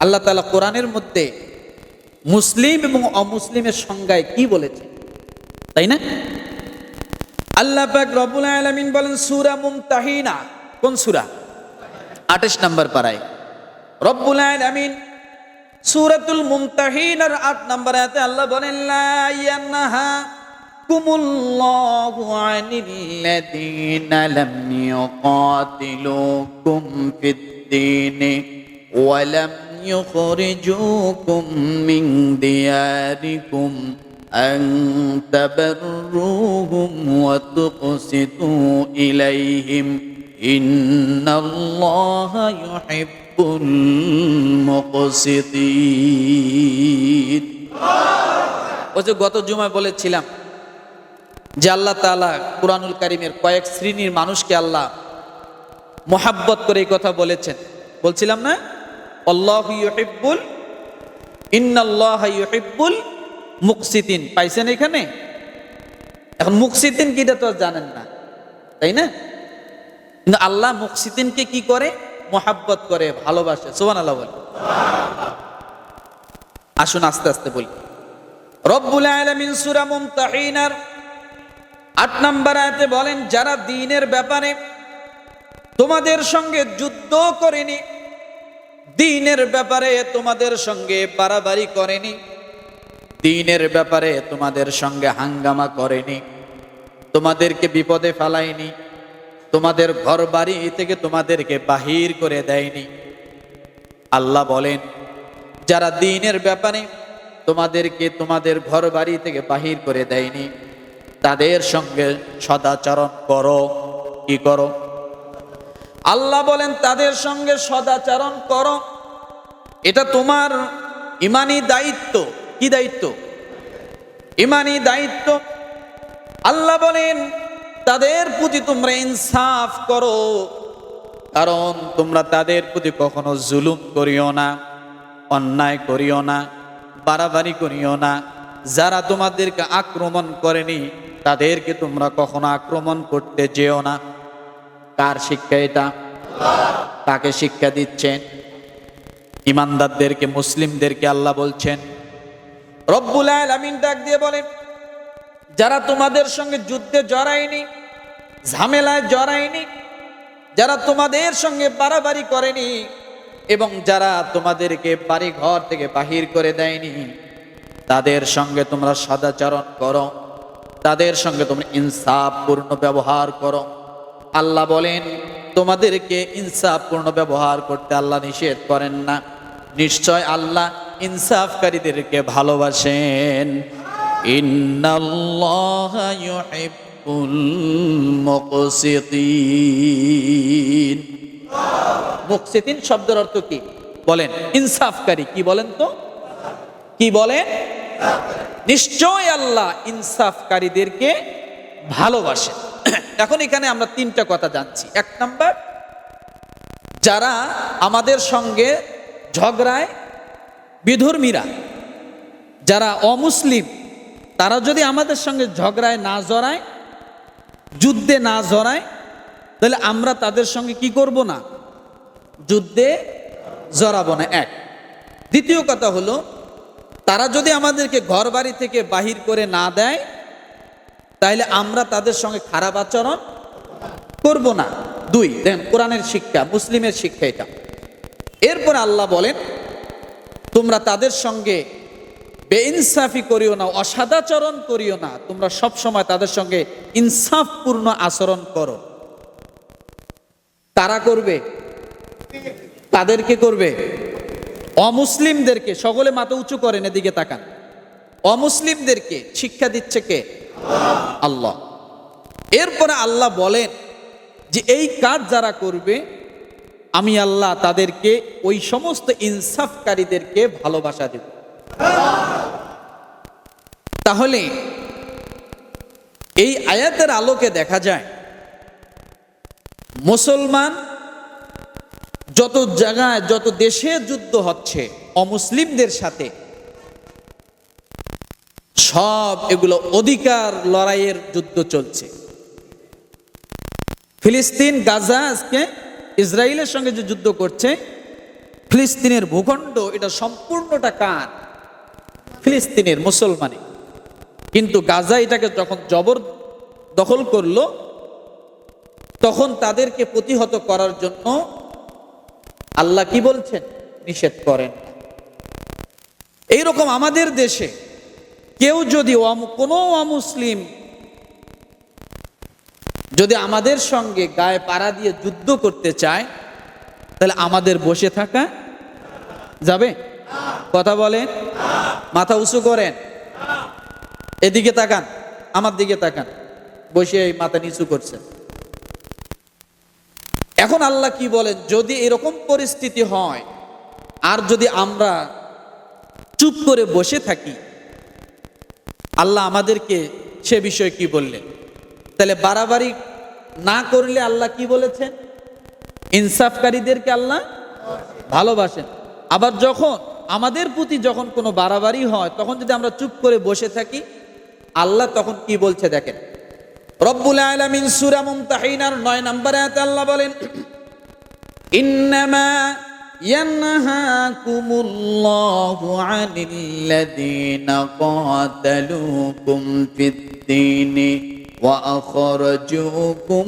আল্লাহ তালা কোরআনের মধ্যে মুসলিম এবং অমুসলিমের সংজ্ঞায় কি বলেছে তাই না? আল্লাহ পাক রব্বুল আলামিন বলেন, সূরা মুমতাহিনা। কোন সুরা? 28 নম্বর পারায়। রব্বুল আলামিন সূরাতুল মুমতাহিনার 8 নম্বর আয়াতে আল্লাহ বলেন, লা ইয়ানহা কুমুল্লাহু আনিল্লাযীনা লাম ইউকাতিলুকুম ফিদ-দীনি يخرجوكم من دياركم أن تبروهم وتقسطوا إليهم إن الله يحب المقسطين ও যে গত জুমায় বলেছিলাম যে আল্লাহ তাআলা কুরআনুল কারীমের কয়েক শ্রেণীর মানুষকে আল্লাহ মোহাব্বত করে এই কথা বলেছেন বলছিলাম না আল্লাহ ইউহিব্বুল, ইন্নাল্লাহ ইউহিব্বুল মুকসিতিন পাইছেন এখানে? এখন মুকসিতিন কিটা তো জানেন না, তাই না? কিন্তু আল্লাহ মুকসিতিনকে কি করে? মোহাব্বত করে, ভালোবাসে। সোহান আল্লাহ বলে আসুন আস্তে আস্তে বলি। রব্বুল আলামিন সূরা মুমতাহিনার আট নম্বর আয়াতে বলেন, যারা দ্বীনের ব্যাপারে তোমাদের সঙ্গে যুদ্ধ করেনি দিনের ব্যাপারে তোমাদের সঙ্গে বাড়াবাড়ি করেনি, দিনের ব্যাপারে তোমাদের সঙ্গে হাঙ্গামা করেনি, তোমাদেরকে বিপদে ফেলায়নি, তোমাদের ঘর বাড়ি থেকে তোমাদেরকে বাহির করে দেয়নি। আল্লাহ বলেন, যারা দিনের ব্যাপারে তোমাদেরকে তোমাদের ঘর বাড়ি থেকে বাহির করে দেয়নি, তাদের সঙ্গে সদাচরণ করো। কি করো? আল্লাহ বলেন, তাদের সঙ্গে সদাচরণ করো। এটা তোমার ইমানি দায়িত্ব। কি দায়িত্ব? ইমানি দায়িত্ব। আল্লাহ বলেন, তাদের প্রতি তোমরা ইনসাফ করো, কারণ তোমরা তাদের প্রতি কখনো জুলুম করিও না, অন্যায় করিও না, বাড়াবাড়ি করিও না। যারা তোমাদেরকে আক্রমণ করেনি, তাদেরকে তোমরা কখনো আক্রমণ করতে যেও না। কার শিক্ষা এটা? তাকে শিক্ষা দিচ্ছেন? ইমানদারদেরকে, মুসলিমদেরকে আল্লাহ বলছেন, রব্বুল আলামিন ডাক দিয়ে বলেন, যারা তোমাদের সঙ্গে যুদ্ধে জড়ায়নি, ঝামেলায় জড়ায়নি, যারা তোমাদের সঙ্গে বাড়াবাড়ি করেনি এবং যারা তোমাদেরকে বাড়ি ঘর থেকে বাহির করে দেয়নি, তাদের সঙ্গে তোমরা সদাচরণ করো, তাদের সঙ্গে তোমরা ইনসাফপূর্ণ ব্যবহার করো। আল্লাহ বলেন, তোমাদেরকে ইনসাফপূর্ণ ব্যবহার করতে আল্লাহ নিষেধ করেন না। নিশ্চয় আল্লাহ ইনসাফকারীদেরকে ভালোবাসেন। মুকসিতিন শব্দের অর্থ কি? বলেন, ইনসাফকারী। কি বলেন তো? কি বলেন? নিশ্চয় আল্লাহ ইনসাফকারীদেরকে ভালোবাসেন। এখন এখানে আমরা তিনটা কথা জানছি। এক নাম্বার, যারা আমাদের সঙ্গে ঝগড়ায় বিধর্মীরা, যারা অমুসলিম, তারা যদি আমাদের সঙ্গে ঝগড়ায় না জড়ায়, যুদ্ধে না জড়ায়, তাহলে আমরা তাদের সঙ্গে কি করব না? যুদ্ধে জড়াবো না। এক। দ্বিতীয় কথা হলো, তারা যদি আমাদেরকে ঘর বাড়ি থেকে বাহির করে না দেয় তাইলে আমরা তাদের সঙ্গে খারাপ আচরণ করব না। দুই, দেখেন, কোরআনের শিক্ষা, মুসলিমের শিক্ষা এটা। এরপর আল্লাহ বলেন, তোমরা তাদের সঙ্গে বেইনসাফি করিও না, অসাদাচরণ করিও না, তোমরা সব সময় তাদের সঙ্গে ইনসাফপূর্ণ আচরণ করো। তারা করবে? তাদেরকে করবে। অমুসলিমদেরকে, সকলে মাথা উঁচু করেন, এদিকে তাকান। অমুসলিমদেরকে শিক্ষা দিচ্ছে কে? আল্লাহ। এরপরে আল্লাহ বলেন যে, এই কাজ যারা করবে, আমি আল্লাহ তাদেরকে ওই সমস্ত ইনসাফকারীদেরকে ভালোবাসা দেব। তাহলে এই আয়াতের আলোকে দেখা যায়, মুসলমান যত জায়গায়, যত দেশে যুদ্ধ হচ্ছে, অমুসলিমদের সাথে সব এগুলো অধিকার লড়াইয়ের যুদ্ধ চলছে। ফিলিস্তিন গাজা আজকে ইসরায়েলের সঙ্গে যে যুদ্ধ করছে, ফিলিস্তিনের ভূখণ্ড, এটা সম্পূর্ণটা কার? ফিলিস্তিনের মুসলমানে কিন্তু গাজা এটাকে যখন জবর দখল করল, তখন তাদেরকে প্রতিহত করার জন্য আল্লাহ কি বলছেন? নিষেধ করেন। এইরকম আমাদের দেশে কেউ যদি কোনো অমুসলিম যদি আমাদের সঙ্গে গায়ে পাড়া দিয়ে যুদ্ধ করতে চায়, তাহলে আমাদের বসে থাকা যাবে? কথা বলেন? মাথা উঁচু করেন? এদিকে তাকান, আমার দিকে তাকান। বসে এই মাথা নিচু করছেন। এখন আল্লাহ কি বলেন? যদি এরকম পরিস্থিতি হয়, আর যদি আমরা চুপ করে বসে থাকি আল্লাহ আমাদেরকে সে বিষয়ে কি বললেন? তাহলে বাড়াবাড়ি না করলে আল্লাহ কি বলেছেন? ইনসাফকারীদেরকে আল্লাহ ভালোবাসেন। আবার যখন আমাদের প্রতি যখন কোনো বাড়াবাড়ি হয়, তখন যদি আমরা চুপ করে বসে থাকি, আল্লাহ তখন কি বলছে দেখেন? রব্বুল আলামিন সূরা মুমতাহিনার 9 নম্বর আয়াতে আল্লাহ বলেন, ইন্নামা ينهاكم الله عن الذين قاتلوكم في الدين وأخرجوكم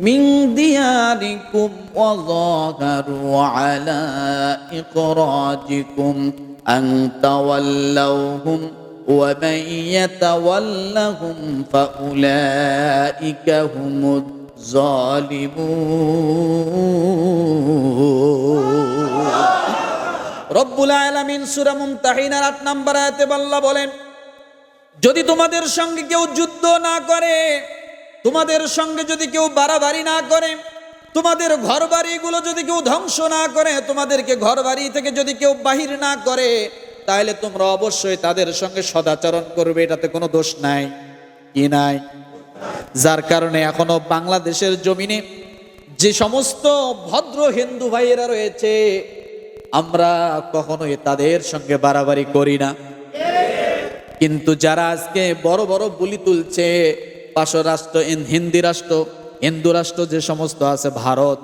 من دياركم وظاهروا على إخراجكم أن تولوهم ومن يتولهم فأولئك هم الظالمون. রব্বুল আলামিন সূরা মুমতাহিনার 8 নম্বর আয়াতে আল্লাহ বলেন, যদি তোমাদের সঙ্গে কেউ যুদ্ধ না করে, তোমাদের সঙ্গে যদি কেউ বাড়াবাড়ি না করে, তোমাদের ঘর বাড়িগুলো যদি কেউ ধ্বংস না করে, তোমাদেরকে ঘর বাড়ি থেকে যদি কেউ বাহির না করে, তাহলে তোমরা অবশ্যই তাদের সঙ্গে সদাচরণ করবে, এটাতে কোনো দোষ নাই কি নাই। যার কারণে এখনও বাংলাদেশের জমিনে যে সমস্ত ভদ্র হিন্দু ভাইয়েরা রয়েছে আমরা কখনোই তাদের সঙ্গে বাড়াবাড়ি করি না। কিন্তু যারা আজকে বড় বড় বুলি তুলছে পার্শ্ব রাষ্ট্র হিন্দি রাষ্ট্র, হিন্দু রাষ্ট্র যে সমস্ত আছে ভারত,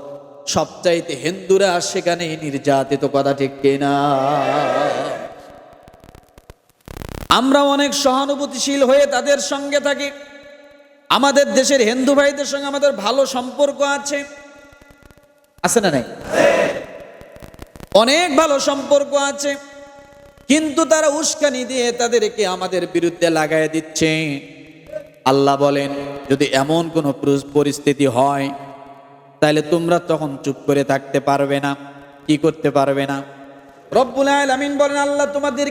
সবচাইতে হিন্দুরা সেখানে নির্যাতিত কথা ঠিক কিনা? আমরা অনেক সহানুভূতিশীল হয়ে তাদের সঙ্গে থাকি। আমাদের দেশের হিন্দু ভাইদের সঙ্গে আমাদের ভালো সম্পর্ক আছে। আছে না নাই? অনেক ভালো সম্পর্ক আছে, কিন্তু তারা উস্কানি দিয়ে তাদেরকে আমাদের বিরুদ্ধে লাগাই দিচ্ছে। আল্লাহ বলেন, যদি এমন কোনো পরিস্থিতি হয়, তাহলে তোমরা তখন চুপ করে থাকতে পারবে না, কি করতে পারবে না। রব্বুল আলামিন বলেন, আল্লাহ তোমাদের